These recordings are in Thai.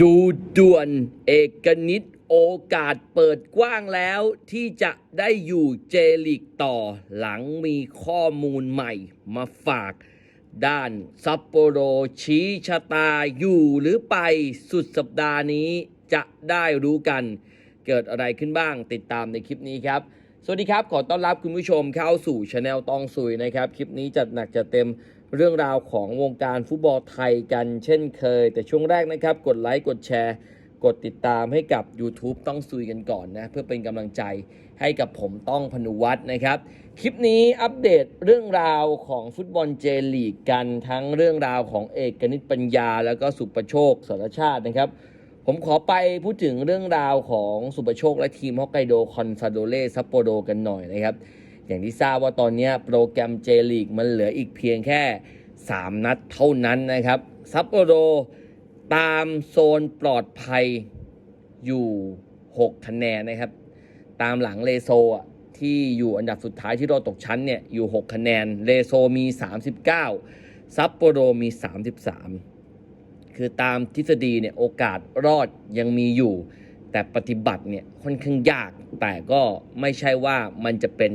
ดูด่วนเอกนิตโอกาสเปิดกว้างแล้วที่จะได้อยู่เจลิกต่อหลังมีข้อมูลใหม่มาฝาก ด้านซัปโปโรชี้ชะตาอยู่หรือไปสุดสัปดาห์นี้จะได้รู้กัน เกิดอะไรขึ้นบ้างติดตามในคลิปนี้ครับ สวัสดีครับ ขอต้อนรับคุณผู้ชมเข้าสู่ช anel ตองสุยนะครับ คลิปนี้จัดหนักจัดเต็ม เรื่องราวของวงการฟุตบอลไทยกันเช่นเคย แต่ช่วงแรกนะครับ กดไลค์กดแชร์กดติดตามให้กับ YouTube ต้องซุยกันก่อนนะ เพื่อเป็นกำลังใจให้กับผมต้องพนุวัฒน์นะครับ คลิปนี้อัปเดตเรื่องราวของฟุตบอลเจลีกกันทั้งเรื่องราวของเอกนิตปัญญา แล้วก็สุประโชคสรชาตินะครับ ผมขอไปพูดถึงเรื่องราวของสุประโชคและทีมฮอกไกโดคอนซาโดเล่ซัปโปโรกันหน่อยนะครับ อย่างที่ทราบว่าตอนนี้โปรแกรมเจลีกมันเหลืออีกเพียงแค่ 3 นัดเท่านั้นนะครับ ซัปโปโรตามโซนปลอดภัยอยู่ 6 คะแนนนะครับ ตามหลังเลโซที่อยู่อันดับสุดท้ายที่เรอตกชั้นเนี่ยอยู่ 6 คะแนน เลโซมี 39 ซัปโปโรมี 33 คือตามทฤษฎีเนี่ยโอกาสรอดยังมีอยู่ แต่ปฏิบัติเนี่ยค่อนข้างยาก แต่ก็ไม่ใช่ว่ามันจะเป็น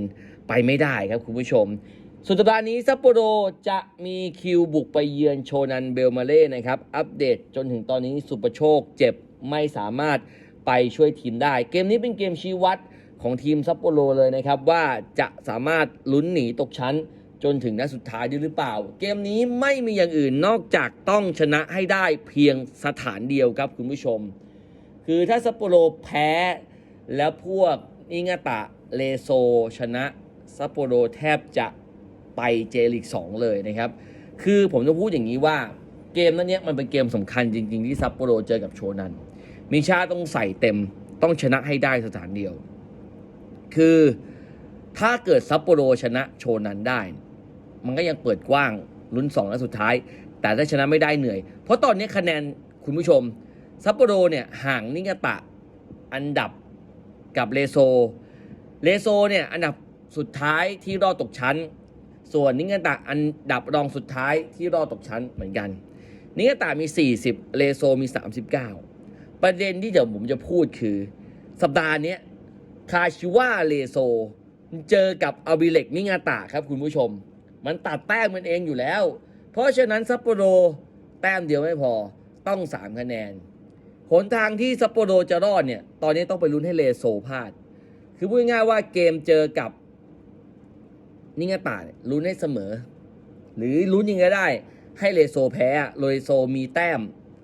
ไปไม่ได้ครับคุณผู้ชมสุดสัปดาห์นี้ซัปโปโรจะมีคิวบุกไปเยือนโชนันเบลมาเล่นะครับ อัปเดตจนถึงตอนนี้สุประโชคเจ็บไม่สามารถไปช่วยทีมได้ เกมนี้เป็นเกมชี้วัดของทีมซัปโปโรเลยนะครับ ว่าจะสามารถลุ้นหนีตกชั้นจนถึงนัดสุดท้ายได้หรือเปล่า เกมนี้ไม่มีอย่างอื่นนอกจากต้องชนะให้ได้เพียงสถานเดียวครับคุณผู้ชม คือถ้าซัปโปโรแพ้แล้วพวกนิงาตะเลโซชนะ ซัปโปโรแทบจะไปเจลิก2เลยนะครับ คือผมจะพูดอย่างนี้ว่าเกมนั้นเนี้ยมันเป็นเกมสำคัญจริง ๆ ที่ซัปโปโรเจอกับโชนัน มีชาต้องใส่เต็มต้องชนะให้ได้สถานเดียว คือถ้าเกิดซัปโปโรชนะโชนันได้ มันก็ยังเปิดกว้างลุ้นสองนัดสุดท้าย แต่ถ้าชนะไม่ได้เหนื่อย เพราะตอนนี้คะแนนคุณผู้ชมซัปโปโรเนี่ยห่างนิงาตะอันดับกับเลโซ เลโซเนี่ยอันดับ สุดท้ายที่รอดตกชั้น ส่วนนิงาตะอันดับรองสุดท้ายที่รอดตกชั้นเหมือนกันนิงาตะมี 40 เลโซมี 39 ประเด็นที่เดี๋ยวผมจะพูดคือ สัปดาห์นี้คาชิวาเลโซเจอกับอาบิเล็กนิงาตะครับคุณผู้ชม มันตัดแต้มมันเองอยู่แล้ว เพราะฉะนั้นซัปโปโรแต้มเดียวไม่พอต้อง 3 คะแนนหนทางที่ซัปโปโรจะรอดเนี่ย ตอนนี้ต้องไปลุ้นให้เลโซพลาด คือพูดง่ายว่าเกมเจอกับ นิงาตาเนี่ยลุ้นให้เสมอ หรือลุ้นยังไงได้ ให้เลโซแพ้อะเลโซมีแต้ม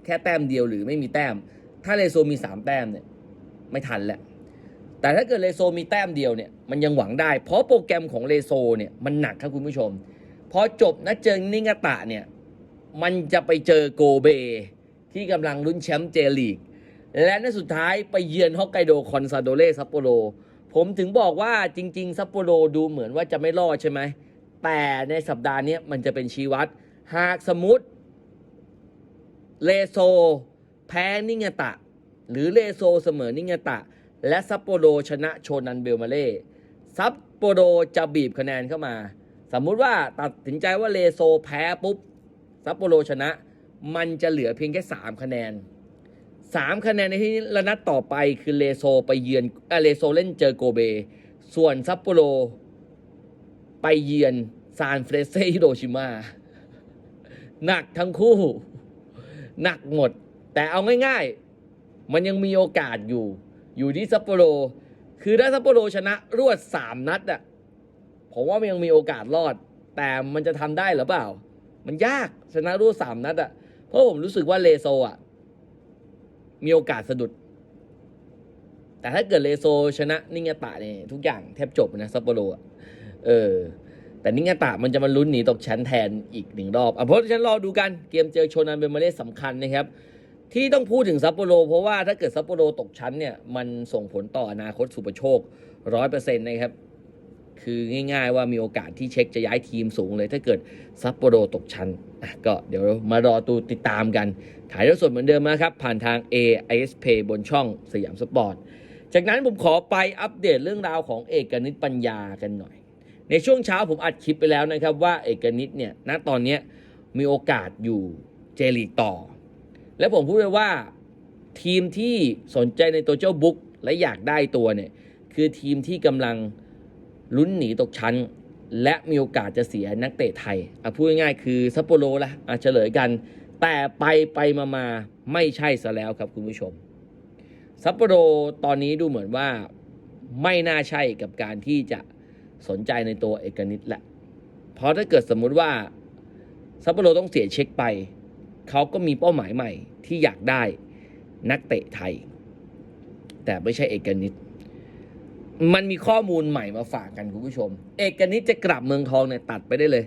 แค่แต้มเดียวหรือไม่มีแต้ม ถ้าเลโซมีสามแต้มเนี่ยไม่ทันแหละแต่ถ้าเกิดเลโซมีแต้มเดียวเนี่ยมันยังหวังได้ เพราะโปรแกรมของเลโซเนี่ยมันหนักครับคุณผู้ชม พอจบนะเจอนิงาตะเนี่ยมันจะไปเจอโกเบ ที่กำลังลุ้นแชมป์เจลีก และในสุดท้ายไปเยือนฮอกไกโดคอนซาโดเล่ซัปโปโร ผมถึงบอกว่าจริง ๆ ซัปโปโรดูเหมือนว่าจะไม่รอดใช่ไหม แต่ในสัปดาห์นี้มันจะเป็นชี้วัด หากสมมติเลโซ แพ้นิงตะ หรือเลโซเสมอนิงตะ และซัปโปโรชนะโชนันเบลมาเล่ซัปโปโรจะบีบคะแนนเข้ามา สมมุติว่าตัดสินใจว่าเลโซแพ้ปุ๊บซัปโปโรชนะ มันจะเหลือเพียงแค่ 3 คะแนน 3 คะแนนในที่นี้และนัดต่อไปคือเลโซไปเยือนเอ่อเลโซเล่นเจอโกเบ ส่วนซัปโปโร ไปเยือนซานเฟรเซฮิโรชิมาหนักทั้งคู่ หนักหมด แต่เอาง่าย ๆ มันยังมีโอกาสอยู่ อยู่ที่ซัปโปโร คือถ้าซัปโปโรชนะรวด 3 นัดอะผมว่ามันยังมีโอกาสรอด แต่มันจะทำได้หรือเปล่า มันยากชนะรวดสามนัดอะเพราะผมรู้สึกว่าเลโซอะ มีโอกาสสะดุด แต่ถ้าเกิดเลโซชนะนิงาตะเนี่ยทุกอย่างแทบจบนะซัปโปโรอะเออ แต่นิงาตะมันจะมาลุ้นหนีตกชั้นแทนอีกหนึ่งรอบอะเพราะฉะนันรอดูกันเกมเจอโชนันเบลมาเล่สำคัญนะครับที่ต้องพูดถึงซัปโปโรเพราะว่าถ้าเกิดซัปโปโรตกชั้นเนี่ยมันส่งผลต่ออนาคตสุปโชคร้อยเปอร์เซ็นต์นะครับ คือง่ายๆว่ามีโอกาสที่เช็คจะย้ายทีมสูงเลย ถ้าเกิดซัปโปโรตกชั้น ก็เดี๋ยวมารอตูติดตามกันถ่ายทอดสดเหมือนเดิมนะครับ ผ่านทาง AIS Pay บนช่องสยามสปอร์ต จากนั้นผมขอไปอัปเดตเรื่องราวของเอกนิตปัญญากันหน่อย ในช่วงเช้าผมอัดคลิปไปแล้วนะครับ ว่าเอกนิตเนี่ยณตอนนี้มีโอกาสอยู่เจลีกต่อ และผมพูดเลยว่าทีมที่สนใจในตัวเจ้าบุ๊กและอยากได้ตัวเนี่ยคือทีมที่กำลังลุ้นหนีตกชั้น และมีโอกาสจะเสียนักเตะไทยอะพูดง่ายๆคือซัปโปโรละอะเฉลยกัน แต่ไปไปมามาไม่ใช่ซะแล้วครับคุณผู้ชมซัปโปโรตอนนี้ดูเหมือนว่าไม่น่าใช่กับการที่จะสนใจในตัวเอกนิตแหละ เพราะถ้าเกิดสมมุติว่าซัปโปโรต้องเสียเช็คไป เขาก็มีเป้าหมายใหม่ที่อยากได้นักเตะไทย แต่ไม่ใช่เอกนิต มันมีข้อมูลใหม่มาฝากกันคุณผู้ชม เอกนิตจะกลับเมืองทองเนี่ยตัดไปได้เลย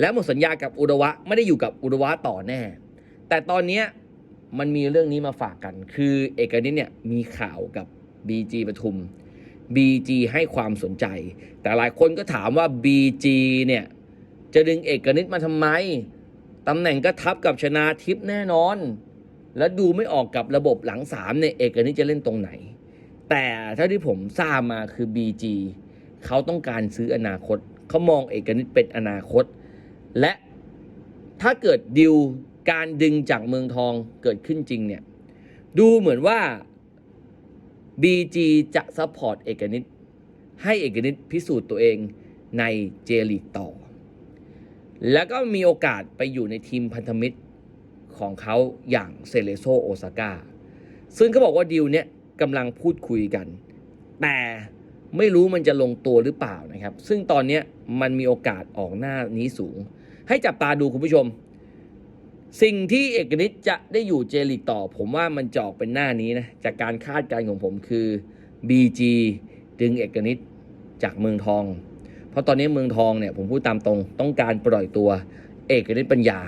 แล้วหมดสัญญากับอุดวะไม่ได้อยู่กับอุดวะต่อแน่ แต่ตอนเนี้มันมีเรื่องนี้มาฝากกัน คือเอกนิตเนี่ยมีข่าวกับ BG ปทุม BG ให้ความสนใจ แต่หลายคนก็ถามว่า BG เนี่ยจะดึงเอกนิตมาทำไมตำแหน่งก็ทับกับชนาทิพย์แน่นอน แล้วดูไม่ออกกับระบบหลังสามเนี่ยเอกนิตจะเล่นตรงไหน แต่เท่าที่ผมทราบมาคือ BG เขาต้องการซื้ออนาคต เขามองเอกนิตเป็นอนาคต และถ้าเกิดดิวการดึงจากเมืองทองเกิดขึ้นจริงเนี่ย ดูเหมือนว่า BG จะซัพพอร์ตเอกนิตให้เอกนิตพิสูจน์ตัวเองในเจลีกต่อ แล้วก็มีโอกาสไปอยู่ในทีมพันธมิตรของเขาอย่างเซเลโซโอซาก้าซึ่งเขาบอกว่าดีลเนี้ย กำลังพูดคุยกัน แต่ไม่รู้มันจะลงตัวหรือเปล่านะครับ ซึ่งตอนนี้มันมีโอกาสออกหน้านี้สูง ให้จับตาดูคุณผู้ชม สิ่งที่เอกนิตจะได้อยู่เจลีกต่อ ผมว่ามันจะออกเป็นหน้านี้นะ จากการคาดการณ์ของผมคือ BG ดึงเอกนิตจากเมืองทอง เพราะตอนนี้เมืองทองเนี่ยผมพูดตามตรงต้องการปล่อยตัว เอกนิตปัญญา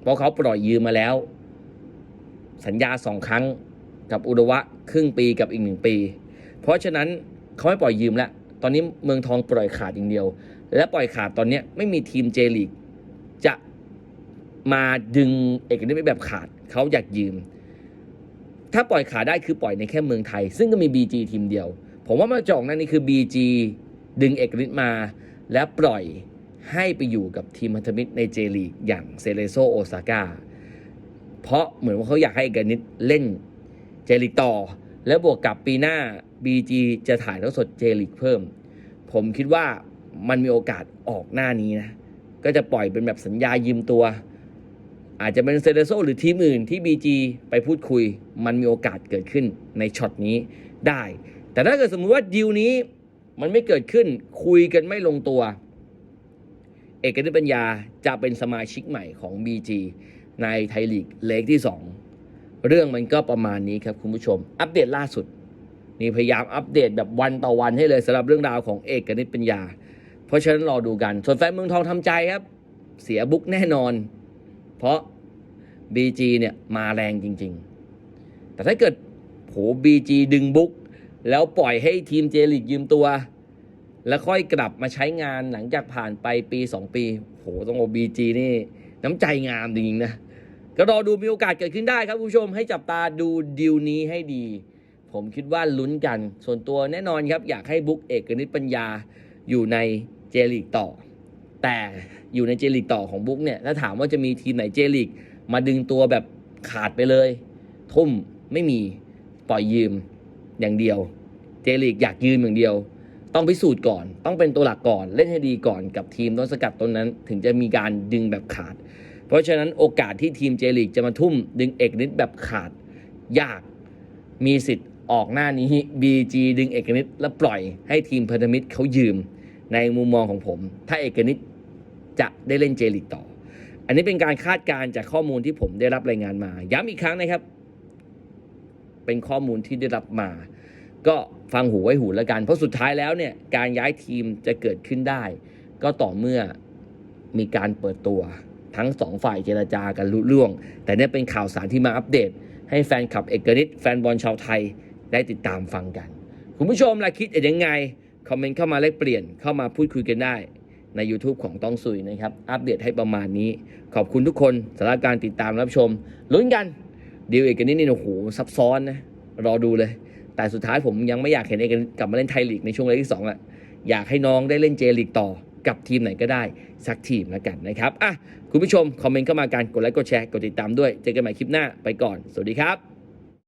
เพราะเขาปล่อยยืมมาแล้ว สัญญาสองครั้ง กับอุดวะครึ่งปีกับอีกหนึ่งปี เพราะฉะนั้นเขาไม่ปล่อยยืมแล้วตอนนี้เมืองทองปล่อยขาดอย่างเดียว และปล่อยขาดตอนนี้ไม่มีทีมเจลีกจะมาดึงเอกนิตไปแบบขาดเขาอยากยืม ถ้าปล่อยขาดได้คือปล่อยในแค่เมืองไทย ซึ่งก็มี BG ทีมเดียว ผมว่ามาจองนั่นนี่คือ BG ดึงเอกนิตมา และปล่อยให้ไปอยู่กับทีมพันธมิตรในเจลีกอย่างเซเลโซโอซาก้าเพราะเหมือนว่าเขาอยากให้เอกนิตเล่น เจลีกต่อ และบวกกับปีหน้า BG จะถ่ายทอดสดเจลีกเพิ่ม ผมคิดว่ามันมีโอกาสออกหน้านี้นะ ก็จะปล่อยเป็นแบบสัญญายืมตัว อาจจะเป็นเซเลโซหรือทีมอื่นที่ BG ไปพูดคุย มันมีโอกาสเกิดขึ้นในช็อตนี้ได้ แต่ถ้าเกิดสมมติว่าดีลนี้มันไม่เกิดขึ้นคุยกันไม่ลงตัว เอกนิตปัญญาจะเป็นสมาชิกใหม่ของ BG ในไทยลีกเลกที่ 2 เรื่องมันก็ประมาณนี้ครับคุณผู้ชม อัปเดตล่าสุด นี่พยายามอัปเดตแบบวันต่อวันให้เลยสำหรับเรื่องราวของเอกนิตปัญญา เพราะฉะนั้นรอดูกัน ส่วนแฟนเมืองทองทำใจครับ เสียบุ๊กแน่นอน เพราะ BG เนี่ยมาแรงจริง ๆ แต่ถ้าเกิดโห BG ดึงบุ๊กแล้วปล่อยให้ทีมเจลิกยืมตัว แล้วค่อยกลับมาใช้งานหลังจากผ่านไปปี 2 ปี โหต้องบอก BG นี่ น้ำใจงามจริงๆนะ ก็รอดูมีโอกาสเกิดขึ้นได้ครับคุณผู้ชมให้จับตาดูดีลนี้ให้ดี ผมคิดว่าลุ้นกัน ส่วนตัวแน่นอนครับ อยากให้บุ๊กเอกนิตปัญญาอยู่ในเจลีกต่อ แต่อยู่ในเจลีกต่อของบุ๊กเนี่ยถ้าถามว่าจะมีทีมไหนเจลีกมาดึงตัวแบบขาดไปเลย ทุ่มไม่มีปล่อยยืมอย่างเดียว เจลีกอยากยืมอย่างเดียว ต้องพิสูจน์ก่อน ต้องเป็นตัวหลักก่อน เล่นให้ดีก่อนกับทีมต้นสกัดต้นนั้น ถึงจะมีการดึงแบบขาด เพราะฉะนั้นโอกาสที่ทีมเจลีกจะมาทุ่มดึงเอกนิตแบบขาดยากมีสิทธิ์ออกหน้านี้ BG ดึงเอกนิตและปล่อยให้ทีมพันธมิตรเขายืมในมุมมองของผม ถ้าเอกนิตจะได้เล่นเจลีกต่อ อันนี้เป็นการคาดการณ์จากข้อมูลที่ผมได้รับรายงานมา ย้ำอีกครั้งนะครับ เป็นข้อมูลที่ได้รับมา ก็ฟังหูไว้หูแล้วกัน เพราะสุดท้ายแล้วเนี่ยการย้ายทีมจะเกิดขึ้นได้ ก็ต่อเมื่อมีการเปิดตัว ทั้งสองฝ่ายเจรจากันลุล่วง แต่เนี่ยเป็นข่าวสารที่มาอัปเดต ให้แฟนคลับเอกนิตแฟนบอลชาวไทยได้ติดตามฟังกัน คุณผู้ชมล่ะคิดเห็นยังไง คอมเมนต์เข้ามาแลกเปลี่ยนเข้ามาพูดคุยกันได้ใน YouTube ของต้องซุยนะครับ อัปเดตให้ประมาณนี้ ขอบคุณทุกคนสำหรับการติดตามรับชมลุ้นกันดีลเอกนิตนี่โอ้โหซับซ้อนนะรอดูเลย แต่สุดท้ายผมยังไม่อยากเห็นเอกนิตกลับมาเล่นไทยลีกในช่วงเลกที่สองอะอยากให้น้องได้เล่นเจลีกต่อ กับทีมไหนก็ได้สักทีมแล้วกันนะครับอะคุณผู้ชมคอมเมนต์เข้ามากันกดไลค์กดแชร์กดติดตามด้วยเจอกันใหม่คลิปหน้าไปก่อน สวัสดีครับ